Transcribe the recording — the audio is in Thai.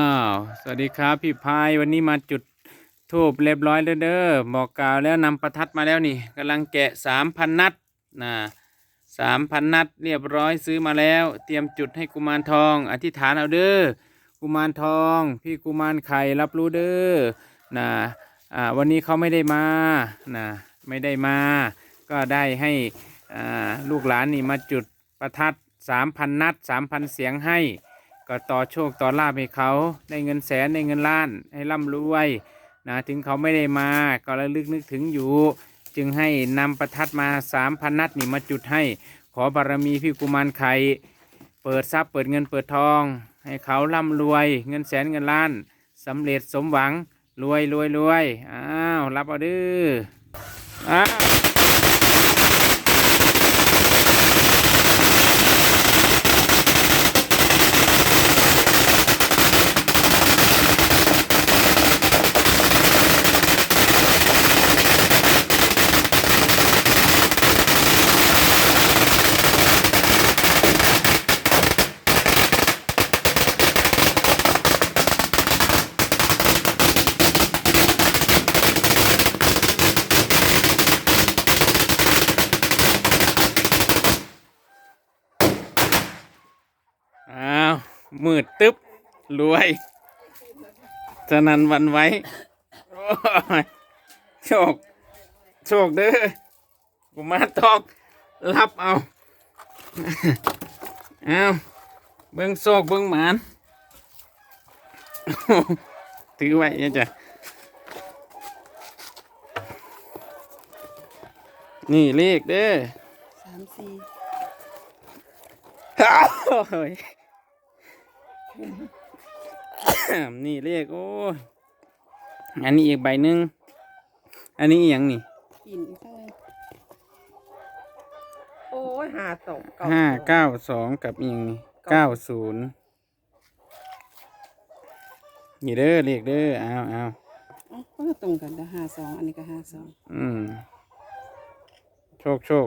อ้าวสวัสดีครับพี่พายวันนี้มาจุดทูบเรียบร้อยแล้วเด้อบอกกล่าวแล้วนำประทัดมาแล้วนี่กำลังแกะสามพันนัดนะสามพันนัดเรียบร้อยซื้อมาแล้ว เตรียมจุดให้กุมารทอง อธิษฐานเอาเด้อกุมารทอง พี่กุมารไข่รับรู้เด้อนะอ่าวันนี้เขาไม่ได้มานะไม่ได้มา ก็ได้ให้อ่าลูกหลานนี่มาจุดประทัดสามพันนัดสามพันเสียงให้ ก็ต่อโชคต่อลาภให้เขาได้เงินแสนได้เงินล้านให้ร่ำรวยนะถึงเขาไม่ได้มาก็ระลึกนึกถึงอยู่ จึงให้นำประทัดมาสามพันนัดนี่มาจุดให้ขอบารมีพี่กุมารไข่เปิดทรัพย์เปิดเงินเปิดทอง ให้เขาร่ำรวยเงินแสนเงินล้านสำเร็จสมหวังรวยรวยรวยอ้าวรับเอาเดื้ออ้าว อ้าว มืดตึ๊บรวยสนันหวันไหว้โอ้ยโชค โชคเด้อกูมาตอกรับเอาเอาเบิ้งโชคเบิ้งหมานถือไว้ยังจ้ะนี่เลขเด้อสามสี่โอ้ย นี่เลขโอ้ยอันนี้อีกใบหนึ่งอันนี้อหย่างนี่อินอีกข้างในโอ้ยหาสองเก้าห้าเก้าสองกับอีกอย่างนี่เก้าศูนย์นี่เด้อเลขเด้อเอาเอาเอ้าก็ตรงกันแต่หาสองอันนี้ก็หาสองอืมโชคโชค